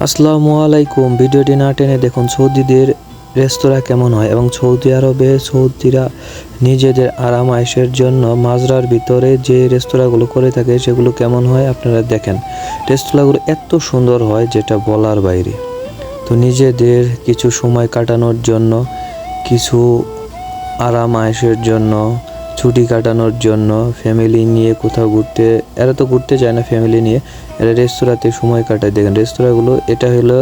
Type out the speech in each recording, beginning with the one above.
আসসালামু আলাইকুম। ভিডিওটি না টেনে দেখুন, সৌদিদের রেস্তোরাঁ কেমন হয় এবং সৌদি আরবে সৌদিরা নিজেদের আরাম আয়েশের জন্য মাজরার ভিতরে যে রেস্তোরাঁগুলো করে থাকে সেগুলো কেমন হয় আপনারা দেখেন। রেস্তোরাঁগুলো এত সুন্দর হয় যেটা বলার বাইরে। তো নিজেদের কিছু সময় কাটানোর জন্য, কিছু আরাম আয়েশের জন্য ছুটি কাটানোর জন্য ফ্যামিলি নিয়ে কোথাও ঘুরতে, এরা তো ঘুরতে যায় না ফ্যামিলি নিয়ে, এরা রেস্তোরাঁতে সময় কাটায়। দেখেন, রেস্তোরাঁগুলো, এটা হলো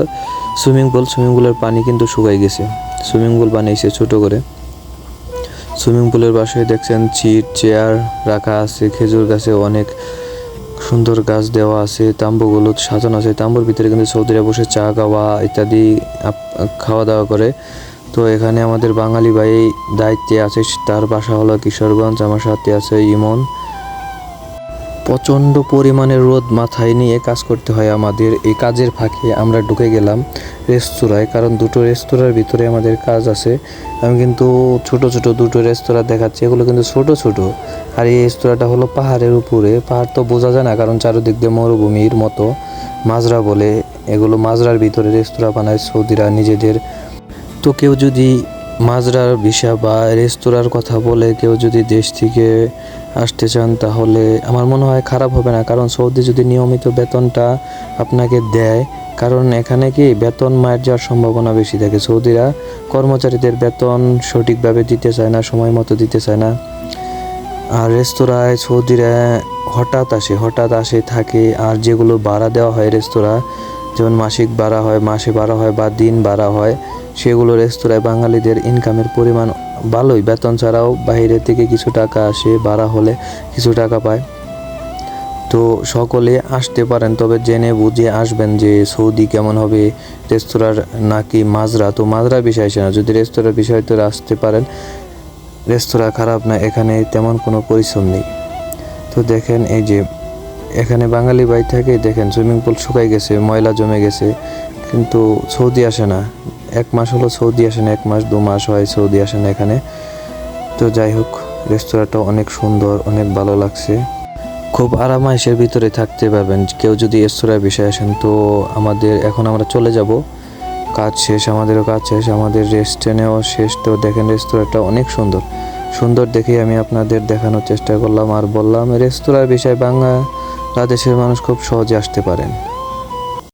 সুইমিং পুল সুইমিং পুলের পানি কিন্তু শুকাই গেছে। সুইমিং পুল বানিয়েছে ছোট করে। সুইমিং পুলের পাশে দেখছেন চিট চেয়ার রাখা আছে, খেজুর গাছে অনেক সুন্দর গাছ দেওয়া আছে, তাম্বুগুলো সাজানো আছে। তাম্বুর ভিতরে কিন্তু সৌদিরা বসে চা খাওয়া ইত্যাদি খাওয়া দাওয়া করে। তো এখানে আমাদের বাঙালি ভাই দায়িত্বে আছে, তার বাসা হলো কিশোরগঞ্জ, আমার সাথে আছে ইমন। প্রচণ্ড পরিমাণে রোদ মাথায় নিয়ে কাজ করতে হয় আমাদের। এই কাজের ফাঁকে আমরা ঢুকে গেলাম রেস্তোরাঁয়, কারণ দুটো রেস্তোরাঁর ভিতরে আমাদের কাজ আছে। আমি কিন্তু ছোট ছোট দুটো রেস্তোরাঁ দেখাচ্ছি, এগুলো কিন্তু ছোট ছোট। আর এই রেস্তোরাঁটা হলো পাহাড়ের উপরে। পাহাড় তো বোঝা যায় না, কারণ চারিদিক দিয়ে মরুভূমির মতো। মাজরা বলে, এগুলো মাজরার ভিতরে রেস্তোরাঁ বানায় সৌদিরা নিজেদের। তো কেউ যদি মাজরার ভিসা বা রেস্তোরাঁর কথা বলে, কেউ যদি দেশ থেকে আসতে চান, তাহলে আমার মনে হয় খারাপ হবে না। কারণ সৌদি যদি নিয়মিত বেতনটা আপনাকে দেয়, কারণ এখানে কি বেতন মায়ের যাওয়ার সম্ভাবনা বেশি থাকে। সৌদিরা কর্মচারীদের বেতন সঠিকভাবে দিতে চায় না, সময় মতো দিতে চায় না। আর রেস্তোরাঁয় সৌদিরা হঠাৎ আসে হঠাৎ আসে, থাকে, আর যেগুলো ভাড়া দেওয়া হয় রেস্তোরাঁ যেমন মাসিক বাড়া হয়, মাসে বাড়া হয় বা দিন বাড়া হয়, সেগুলো রেস্তোরাঁয় বাঙালিদের ইনকামের পরিমাণ ভালোই। বেতন ছাড়াও বাইরে থেকে কিছু টাকা আসে বাড়া হলে কিছু টাকা পায়। তো সকলে আসতে পারেন, তবে জেনে বুঝে আসবেন যে সৌদি কেমন হবে, রেস্তোরাঁর নাকি মাজরা। তো মাজরা বিষয় আসে না, যদি রেস্তোরাঁর বিষয় তো আসতে পারেন, রেস্তোরাঁ খারাপ না, এখানে তেমন কোনো পরিশ্রম নেই। তো দেখেন এই যে এখানে বাঙালি ভাই থাকে, দেখেন সুইমিং পুল শুকাই গেছে, ময়লা জমে গেছে, কিন্তু সৌদি আসে না। এক মাস হলো সৌদি আসে না, এক মাস, দু মাস হয় সৌদি আসে না এখানে। তো যাই হোক, রেস্তোরাঁটা অনেক সুন্দর, অনেক ভালো লাগছে। খুব আরামাইশের ভিতরে থাকতে পারবেন, কেউ যদি রেস্তোরাঁর বিষয়ে আসেন, তো আমাদের এখন আমরা চলে যাব। কাজ শেষ, আমাদেরও কাজ শেষ, আমাদের রেস্টে শেষ। তো দেখেন রেস্তোরাঁটা অনেক সুন্দর। সুন্দর দেখেই আমি আপনাদের দেখানোর চেষ্টা করলাম আর বললাম, রেস্তোরাঁর বিষয়ে বাংলাদেশের মানুষ খুব সহজে আসতে পারেন।